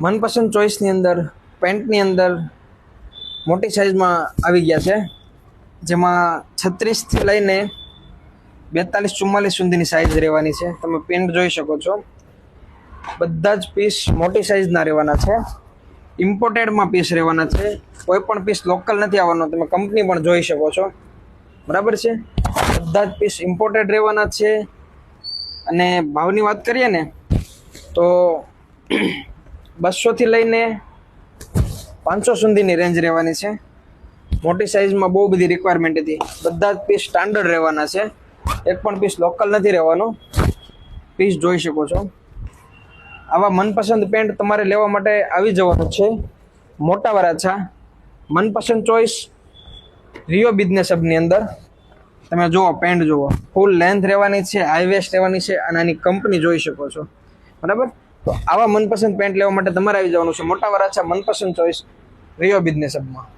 મનપસંદ ચોઈસની અંદર પેન્ટની અંદર મોટી સાઇઝમાં આવી ગયા છે. જેમાં છત્રીસથી લઈને બેતાલીસ, ચુમ્માલીસ સુધીની સાઇઝ રહેવાની છે. તમે પેન્ટ જોઈ શકો છો. બધા જ પીસ મોટી સાઇઝના રહેવાના છે. ઇમ્પોર્ટેડમાં પીસ રહેવાના છે. કોઈ પણ પીસ લોકલ નથી આવવાનો. તમે કંપની પણ જોઈ શકો છો. બરાબર છે? બધા જ પીસ ઇમ્પોર્ટેડ રહેવાના છે. અને ભાવની વાત કરીએ ને, તો બસોથી લઈને પાંચસો સુધીની રેન્જ રહેવાની છે. મોટી સાઇઝમાં બહુ બધી રિક્વાયરમેન્ટ હતી. બધા જ પીસ સ્ટાન્ડર્ડ રહેવાના છે. એક પણ પીસ લોકલ નથી રહેવાનો. પીસ જોઈ શકો છો. આવા મનપસંદ પેન્ટ તમારે લેવા માટે આવી જવાનું છે. મોટા વરાછા મનપસંદ ચોઈસ રિયો બિઝનેસ હબની અંદર. તમે જુઓ પેન્ટ જુઓ. ફૂલ લેન્થ રહેવાની છે હાઈ વેસ્ટ રહેવાની છે અને આની કંપની જોઈ શકો છો. બરાબર? તો આવા મનપસંદ પેન્ટ લેવા માટે તમારે આવી જવાનું છે મોટા વરાછા મનપસંદ ચોઈસ રિયો બિઝનેસ હબમાં.